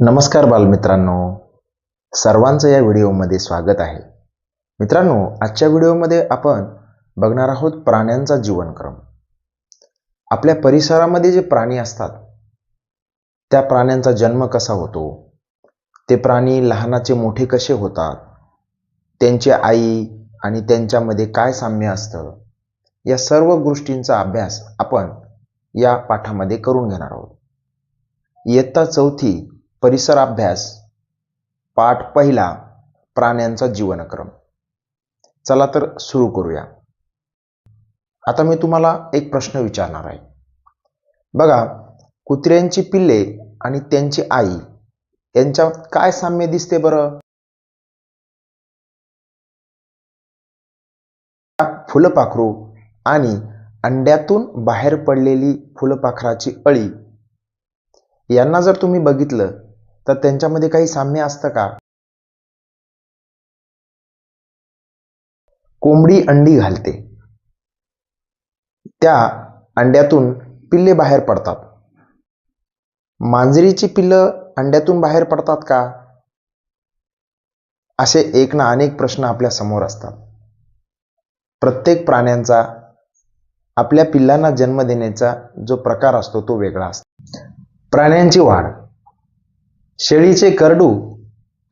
नमस्कार बालमित्रांनो. सर्वांचं या व्हिडिओमध्ये स्वागत आहे. मित्रांनो आजच्या व्हिडिओमध्ये आपण बघणार आहोत प्राण्यांचा जीवनक्रम. आपल्या परिसरामध्ये जे प्राणी असतात त्या प्राण्यांचा जन्म कसा होतो? ते प्राणी लहानाचे मोठे कसे होतात? त्यांची आई आणि त्यांच्यामध्ये काय साम्य असतं? या सर्व गोष्टींचा अभ्यास आपण या पाठामध्ये करून घेणार आहोत. इयत्ता चौथी परिसर अभ्यास पाठ पहिला प्राण्यांचा जीवनक्रम. चला तर सुरू करूया. आता मी तुम्हाला एक प्रश्न विचारणार आहे. बघा कुत्र्यांची पिल्ले आणि त्यांची आई यांच्यात काय साम्य दिसते बरं? फुलपाखरू आणि अंड्यातून बाहेर पडलेली फुलपाखराची अळी. यांना जर तुम्ही बघितलं तर त्यांच्यामध्ये काही साम्य असतं का? कोंबडी अंडी घालते. त्या अंड्यातून पिल्ले बाहेर पडतात. मांजरीची पिल्लं अंड्यातून बाहेर पडतात का? असे एक ना अनेक प्रश्न आपल्यासमोर असतात. प्रत्येक प्राण्यांचा आपल्या पिल्लांना जन्म देण्याचा जो प्रकार असतो तो वेगळा असतो. प्राण्यांची वाढ. शेळीचे करडू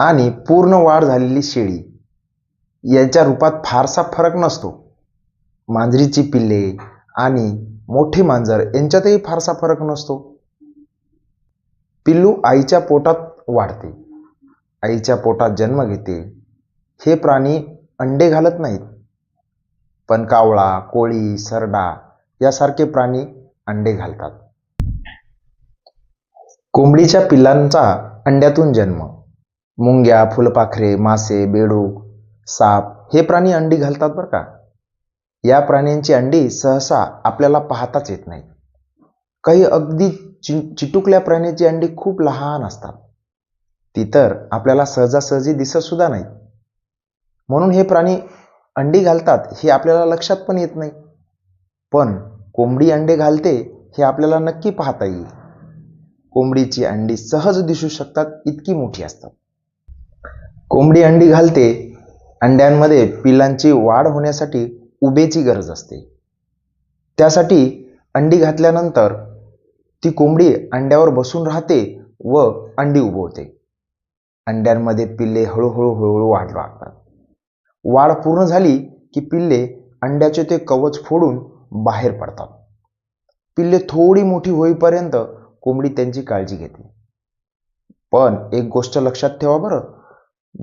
आणि पूर्ण वाढ झालेली शेळी यांच्या रूपात फारसा फरक नसतो. मांजरीची पिल्ले आणि मोठी मांजर यांच्यातही फारसा फरक नसतो. पिल्लू आईच्या पोटात वाढते. आईच्या पोटात जन्म घेते. हे प्राणी अंडे घालत नाहीत. पण कावळा कोळी सरडा यासारखे प्राणी अंडे घालतात. कोंबडीच्या पिल्लांचा अंड्यातून जन्म. मुंग्या फुलपाखरे मासे बेडूक साप हे प्राणी अंडी घालतात बरं का. या प्राण्यांची अंडी सहसा आपल्याला पाहताच येत नाही काही अगदी चि चिटुकल्या प्राण्याची अंडी खूप लहान असतात. ती तर आपल्याला सहजासहजी दिसत सुद्धा नाही म्हणून हे प्राणी अंडी घालतात हे आपल्याला लक्षात पण येत नाही. पण कोंबडी अंडे घालते हे आपल्याला नक्की पाहता येईल. कोंबडीची अंडी सहज दिसू शकतात इतकी मोठी असतात. कोंबडी अंडी घालते अंड्यांमध्ये पिलांची वाढ होण्यासाठी उभेची गरज असते. त्यासाठी अंडी घातल्यानंतर ती कोंबडी अंड्यावर बसून राहते व अंडी उभवते अंड्यांमध्ये पिल्ले हळूहळू हळूहळू वाढ लागतात. वाढ पूर्ण झाली की पिल्ले अंड्याचे ते कवच फोडून बाहेर पडतात. पिल्ले थोडी मोठी होईपर्यंत कोंबडी त्यांची काळजी घेते. पण एक गोष्ट लक्षात ठेवा बरं.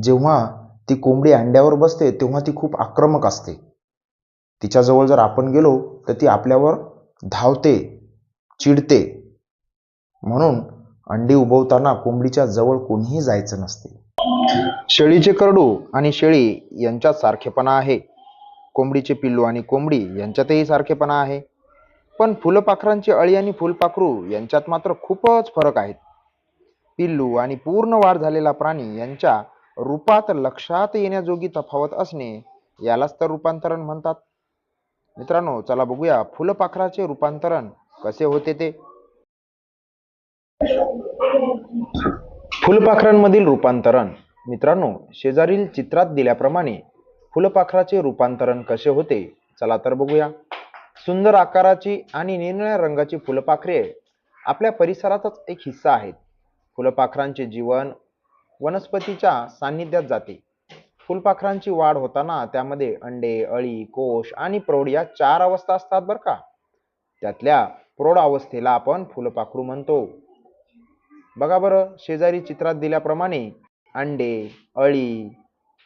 जेव्हा ती कोंबडी अंड्यावर बसते तेव्हा ती खूप आक्रमक असते. तिच्याजवळ जर आपण गेलो तर ती आपल्यावर धावते चिडते. म्हणून अंडी उभवताना कोंबडीच्या जवळ कोणीही जायचं नसते. शेळीचे करडू आणि शेळी यांच्यात सारखेपणा आहे. कोंबडीचे पिल्लू आणि कोंबडी यांच्यातही सारखेपणा आहे. पण फुलपाखरांची अळी आणि फुलपाखरू यांच्यात मात्र खूपच फरक आहेत पिल्लू आणि पूर्ण वाढ झालेला प्राणी यांच्या रूपात लक्षात येण्याजोगी तफावत असणे यालाच तर रूपांतरण म्हणतात. मित्रांनो चला बघूया फुलपाखराचे रूपांतरण कसे होते ते. फुलपाखरांमधील रूपांतरण. मित्रांनो शेजारील चित्रात दिल्याप्रमाणे फुलपाखराचे रूपांतरण कसे होते चला तर बघूया. सुंदर आकाराची आणि निरनिळ्या रंगाची फुलपाखरे आपल्या परिसराचाच एक हिस्सा आहेत फुलपाखरांचे जीवन वनस्पतीच्या सान्निध्यात जाते. फुलपाखरांची वाढ होताना त्यामध्ये अंडे अळी कोश आणि प्रौढ या चार अवस्था असतात बरं का. त्यातल्या प्रौढ अवस्थेला आपण फुलपाखरू म्हणतो. बघा बरं शेजारी चित्रात दिल्याप्रमाणे अंडे अळी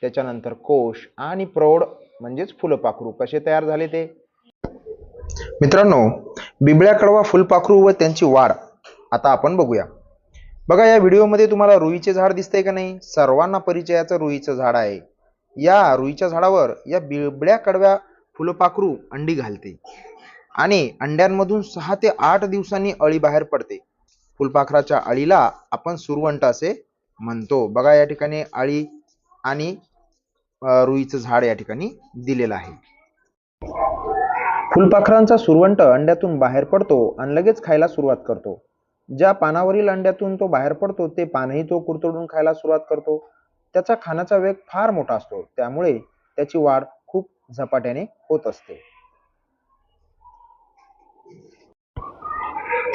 त्याच्यानंतर कोश आणि प्रौढ म्हणजेच फुलपाखरू कसे तयार झाले ते? मित्रांनो बिबळ्या कडवा फुलपाखरू व त्यांची वाढ आता आपण बघूया. बघा या व्हिडिओमध्ये तुम्हाला रुईचे झाड दिसतंय का नाही? सर्वांना परिचयाचं रुईचं झाड आहे. या रुईच्या झाडावर या बिबळ्या कडव्या फुलपाखरू अंडी घालते आणि अंड्यांमधून सहा ते आठ दिवसांनी अळी बाहेर पडते. फुलपाखराच्या अळीला आपण सुरवंट असे म्हणतो. बघा या ठिकाणी अळी आणि रुईचं झाड या ठिकाणी दिलेलं आहे. फुलपाखरांचा सुरवंट अंड्यातून बाहेर पडतो आणि लगेच खायला सुरुवात करतो. ज्या पानावरील अंड्यातून तो बाहेर पडतो ते पानही तो कुरतडून खायला सुरुवात करतो. त्याचा खाण्याचा वेग फार मोठा असतो. त्यामुळे त्याची वाढ खूप झपाट्याने होत असते.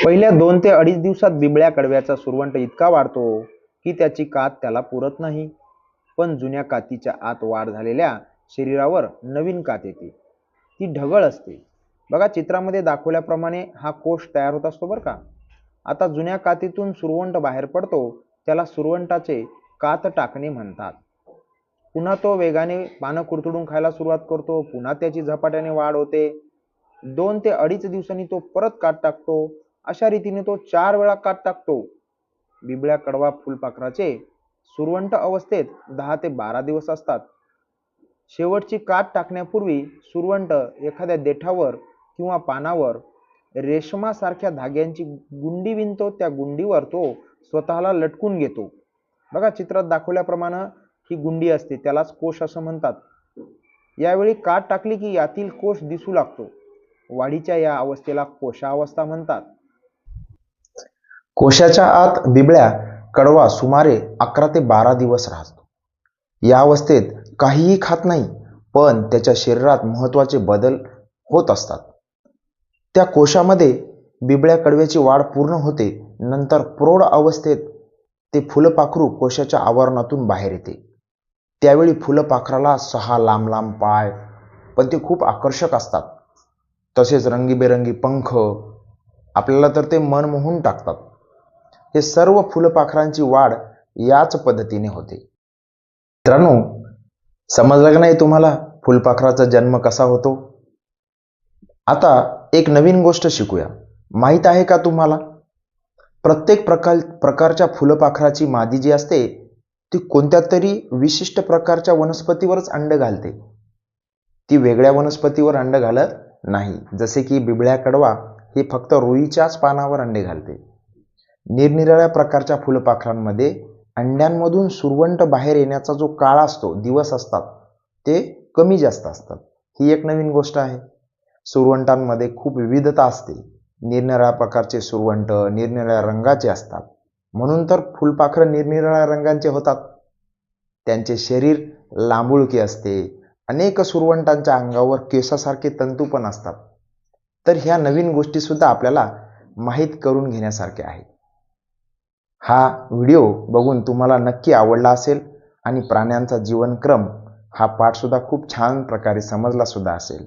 पहिल्या दोन ते अडीच दिवसात बिबळ्या कडव्याचा सुरवंट इतका वाढतो की त्याची कात त्याला पुरत नाही. पण जुन्या कातीच्या आत वाढ झालेल्या शरीरावर नवीन कात येते. ती ढगळ असते. बघा चित्रामध्ये दाखवल्याप्रमाणे हा कोश तयार होत असतो बरं का. आता जुन्या कातीतून सुरवंट बाहेर पडतो त्याला सुरवंटाचे कात टाकणे म्हणतात. पुन्हा तो वेगाने पानं कुरतडून खायला सुरुवात करतो पुन्हा त्याची झपाट्याने वाढ होते. दोन ते अडीच दिवसांनी तो परत कात टाकतो. अशा रीतीने तो चार वेळा कात टाकतो. बिबळ्या कडवा फुलपाखराचे सुरवंट अवस्थेत दहा ते बारा दिवस असतात. शेवटची कात टाकण्यापूर्वी सुरवंट एखाद्या देठावर किंवा पानावर रेशमासारख्या धाग्यांची गुंडी विणतो त्या गुंडीवर तो स्वतःला लटकून घेतो. बघा चित्रात दाखवल्याप्रमाणे ही गुंडी असते त्यालाच कोश असं म्हणतात. यावेळी काठ टाकली की यातील कोश दिसू लागतो. वाढीच्या या अवस्थेला कोशावस्था म्हणतात. कोशाच्या आत बिबळ्या कडवा सुमारे अकरा ते बारा दिवस राहतो. या अवस्थेत काहीही खात नाही पण त्याच्या शरीरात महत्त्वाचे बदल होत असतात. त्या कोशामध्ये बिबळ्या कडव्याची वाढ पूर्ण होते. नंतर प्रौढ अवस्थेत ते फुलपाखरू कोशाच्या आवरणातून बाहेर येते. त्यावेळी फुलपाखराला सहा लांब लांब पाय पण ते खूप आकर्षक असतात. तसेच रंगीबेरंगी पंख आपल्याला तर ते मन मोहून टाकतात. हे सर्व फुलपाखरांची वाढ याच पद्धतीने होते. मित्रांनो समजलं का नाही तुम्हाला फुलपाखराचा जन्म कसा होतो? आता एक नवीन गोष्ट शिकूया. माहीत आहे का तुम्हाला? प्रत्येक प्रकार प्रकारच्या फुलपाखराची मादी जी असते ती कोणत्या तरी विशिष्ट प्रकारच्या वनस्पतीवरच अंड घालते. ती वेगळ्या वनस्पतीवर अंड घालत नाही. जसे की बिबळ्या कडवा हे फक्त रुईच्याच पानावर अंडे घालते. निरनिराळ्या प्रकारच्या फुलपाखरांमध्ये अंड्यांमधून सुरवंट बाहेर येण्याचा जो काळ असतो दिवस असतात ते कमी जास्त असतात. ही एक नवीन गोष्ट आहे. सुरवंटांमध्ये खूप विविधता असते. निरनिराळ्या प्रकारचे सुरवंट निरनिराळ्या रंगाचे असतात. म्हणून तर फुलपाखरं निरनिराळ्या रंगांचे होतात. त्यांचे शरीर लांबुळकी असते. अनेक सुरवंटांच्या अंगावर केसासारखे तंतू पण असतात. तर ह्या नवीन गोष्टीसुद्धा आपल्याला माहीत करून घेण्यासारख्या आहेत. हा व्हिडिओ बघून तुम्हाला नक्की आवडला असेल आणि प्राण्यांचा जीवनक्रम हा पाठसुद्धा खूप छान प्रकारे समजला सुद्धा असेल.